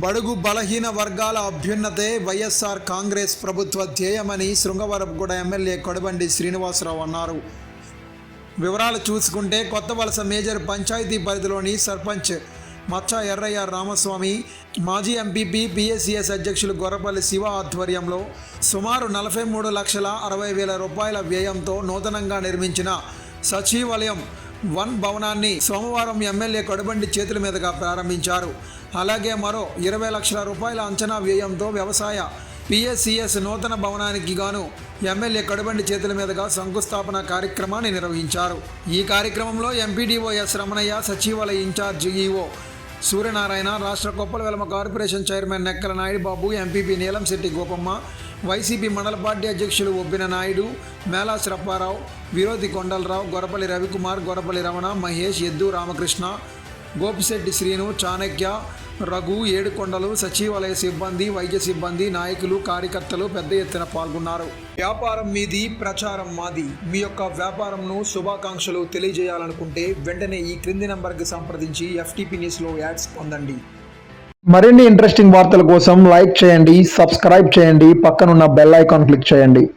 బడుగు బలహీన వర్గాల అభ్యున్నతే వైఎస్ఆర్ కాంగ్రెస్ ప్రభుత్వ ధ్యేయమని శృంగవరపుగూడ ఎమ్మెల్యే కొడబండి శ్రీనివాసరావు అన్నారు. వివరాలు చూసుకుంటే కొత్త వలస మేజర్ పంచాయతీ పరిధిలోని సర్పంచ్ మచ్చ ఎర్రయ్య రామస్వామి మాజీ ఎంపీపీ పిఎస్సిఎస్ అధ్యక్షులు గొర్రపల్లి శివ ఆధ్వర్యంలో సుమారు నలభై మూడు లక్షల అరవై వేల రూపాయల వ్యయంతో నూతనంగా నిర్మించిన సచివాలయం వన్ భవనాన్ని సోమవారం ఎమ్మెల్యే కడుబండి చేతుల మీదుగా ప్రారంభించారు. అలాగే మరో ఇరవై లక్షల రూపాయల అంచనా వ్యయంతో వ్యవసాయ పిఎస్సిఎస్ నూతన భవనానికి గాను ఎమ్మెల్యే కడుబండి చేతుల మీదుగా శంకుస్థాపన కార్యక్రమాన్ని నిర్వహించారు. ఈ కార్యక్రమంలో ఎంపీడీఓ ఎస్ రమణయ్య సచివాలయ ఇన్ఛార్జ్ ఈఓ సూర్యనారాయణ రాష్ట్ర Koppala Velama corporation chairman Nekkala Naidu Babu MPP Neelamsetti Gopamma YCP మండల పార్టీ అధ్యక్షులు ఒబ్బిన నాయుడు మేళా శ్రప్పారావు విరోధి కొండలరావు గొరపల్లి రవికుమార్ గొరపల్లి రమణ మహేష్ ఎద్దు రామకృష్ణ గోపిశెట్టి శ్రీను చాణక్య రఘు ఏడుకొండలు సచివాలయ సిబ్బంది వైద్య సిబ్బంది నాయకులు కార్యకర్తలు పెద్ద ఎత్తున పాల్గొన్నారు. వ్యాపారం మీది ప్రచారం మాది. మీ యొక్క వ్యాపారంను శుభాకాంక్షలు తెలియజేయాలనుకుంటే వెంటనే ఈ క్రింది నంబర్కి సంప్రదించి ఎఫ్టీపీ న్యూస్లో యాడ్స్ పొందండి. మరిన్ని ఇంట్రెస్టింగ్ వార్తల కోసం లైక్ చేయండి సబ్స్క్రైబ్ చేయండి పక్కనున్న బెల్ ఐకాన్ క్లిక్ చేయండి.